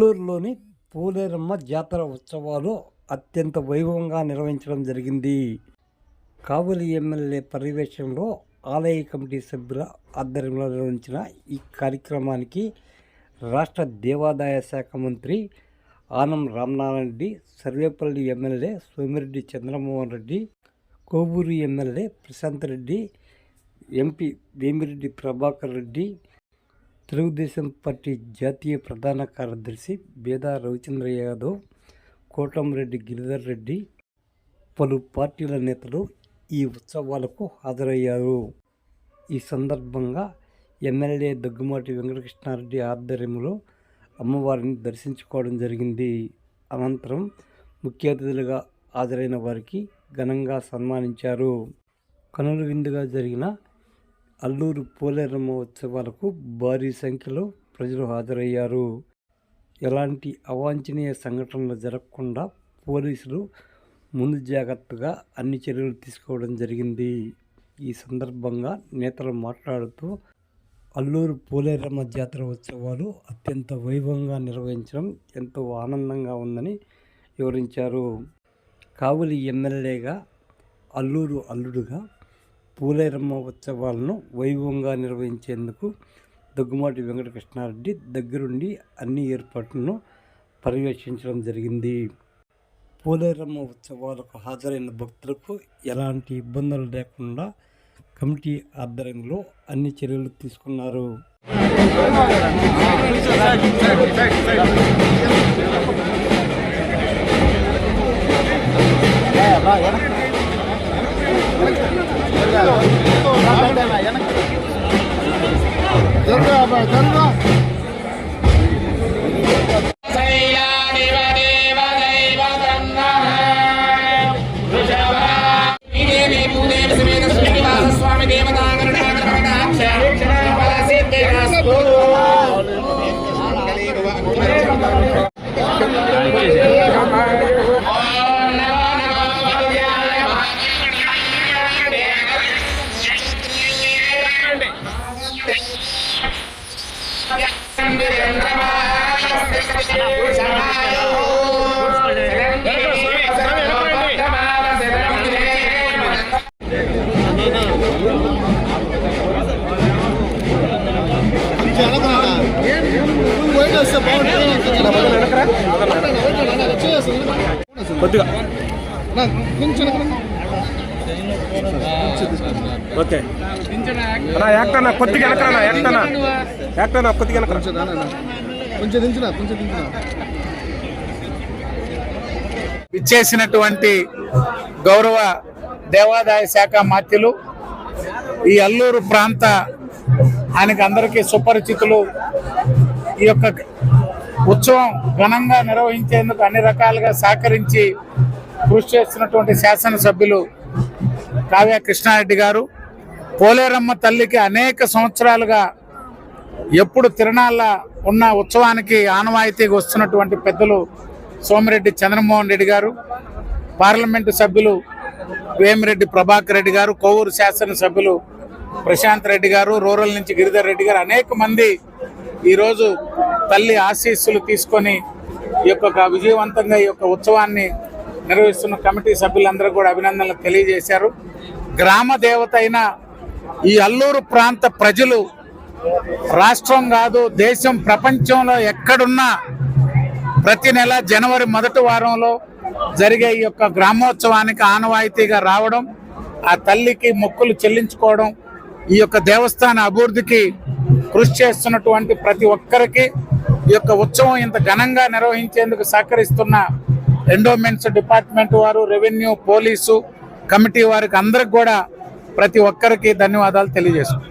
నెల్లూరులోని పూలేరమ్మ జాతర ఉత్సవాలు అత్యంత వైభవంగా నిర్వహించడం జరిగింది. కావలి ఎమ్మెల్యే పర్యవేక్షణలో ఆలయ కమిటీ సభ్యుల ఆధ్వర్యంలో నిర్వహించిన ఈ కార్యక్రమానికి రాష్ట్ర దేవాదాయ శాఖ మంత్రి Anam Ramanarayana Reddy Sarvepalli MLA Somireddy Chandramohan Reddy Kovur MLA Prashanth Reddy MP Vemireddy Prabhakar Reddy Telugu Desam party జాతీయ ప్రధాన కార్యదర్శి బేదా రవిచంద్ర యాదవ్ కోటంరెడ్డి గిరిధర్ రెడ్డి పలు పార్టీల నేతలు ఈ ఉత్సవాలకు హాజరయ్యారు. ఈ సందర్భంగా ఎమ్మెల్యే దగ్గుమాటి వెంకటకృష్ణారెడ్డి ఆధ్వర్యంలో అమ్మవారిని దర్శించుకోవడం జరిగింది. అనంతరం ముఖ్య అతిథులుగా హాజరైన వారికి ఘనంగా సన్మానించారు. కనుల విందుగా జరిగిన అల్లూరు పోలేరమ్మ ఉత్సవాలకు భారీ సంఖ్యలో ప్రజలు హాజరయ్యారు. ఎలాంటి అవాంఛనీయ సంఘటనలు జరగకుండా పోలీసులు ముందు జాగ్రత్తగా అన్ని చర్యలు తీసుకోవడం జరిగింది. ఈ సందర్భంగా నేతలు మాట్లాడుతూ అల్లూరు పోలేరమ్మ జాతర ఉత్సవాలు అత్యంత వైభవంగా నిర్వహించడం ఎంతో ఆనందంగా ఉందని వివరించారు. కావులి ఎమ్మెల్యేగా అల్లూరు అల్లుడుగా పూలేరమ్మ ఉత్సవాలను వైభవంగా నిర్వహించేందుకు దగ్గుమాటి వెంకటకృష్ణారెడ్డి దగ్గరుండి అన్ని ఏర్పాట్లను పర్యవేక్షించడం జరిగింది. పూలేరమ్మ ఉత్సవాలకు హాజరైన భక్తులకు ఎలాంటి ఇబ్బందులు లేకుండా కమిటీ ఆధ్వర్యంలో అన్ని చర్యలు తీసుకున్నారు. కొద్దిగా కొంచెం ఓకే. అన్నా యాక్టన్నా కొద్దిగా వెనకరా యాక్టన్నా యాక్టన్నా కొద్దిగా వెనకరా కొంచెం దించిన కొంచెం దించిన ఇచ్చేసినటువంటి గౌరవ దేవాదాయ శాఖ మాత్యులు ఈ అల్లూరు ప్రాంత ఆయనకు అందరికీ సుపరిచితులు. ఈ యొక్క ఉత్సవం ఘనంగా నిర్వహించేందుకు అన్ని రకాలుగా సహకరించి కృషి చేస్తున్నటువంటి శాసనసభ్యులు కావ్య కృష్ణారెడ్డి గారు పోలేరమ్మ తల్లికి అనేక సంవత్సరాలుగా ఎప్పుడు తిరణాల ఉన్న ఉత్సవానికి ఆనవాయితీగా వస్తున్నటువంటి పెద్దలు సోమిరెడ్డి చంద్రమోహన్ రెడ్డి గారు పార్లమెంటు సభ్యులు వేమిరెడ్డి ప్రభాకర్ రెడ్డి గారు కోవూరు శాసనసభ్యులు ప్రశాంత్ రెడ్డి గారు రూరల్ నుంచి గిరిధర్ రెడ్డి గారు అనేక మంది ఈరోజు తల్లి ఆశీస్సులు తీసుకొని ఈ యొక్క విజయవంతంగా ఈ యొక్క ఉత్సవాన్ని నిర్వహిస్తున్న కమిటీ సభ్యులందరూ కూడా అభినందనలు తెలియజేశారు. గ్రామ దేవత అయిన ఈ అల్లూరు ప్రాంత ప్రజలు రాష్ట్రం కాదు దేశం ప్రపంచంలో ఎక్కడున్నా ప్రతి నెల జనవరి మొదటి వారంలో జరిగే ఈ యొక్క గ్రామోత్సవానికి ఆనవాయితీగా రావడం ఆ తల్లికి మొక్కులు చెల్లించుకోవడం ఈ యొక్క దేవస్థాన అభివృద్ధికి కృషి చేస్తున్నటువంటి ప్రతి ఒక్కరికి ఈ యొక్క ఉత్సవం ఇంత ఘనంగా నిర్వహించేందుకు సహకరిస్తున్న ఎండోమెంట్స్ డిపార్ట్మెంట్ వారు రెవెన్యూ పోలీసు కమిటీ వారికి అందరికి కూడా ప్రతి ఒక్కరికి ధన్యవాదాలు తెలియజేస్తున్నాను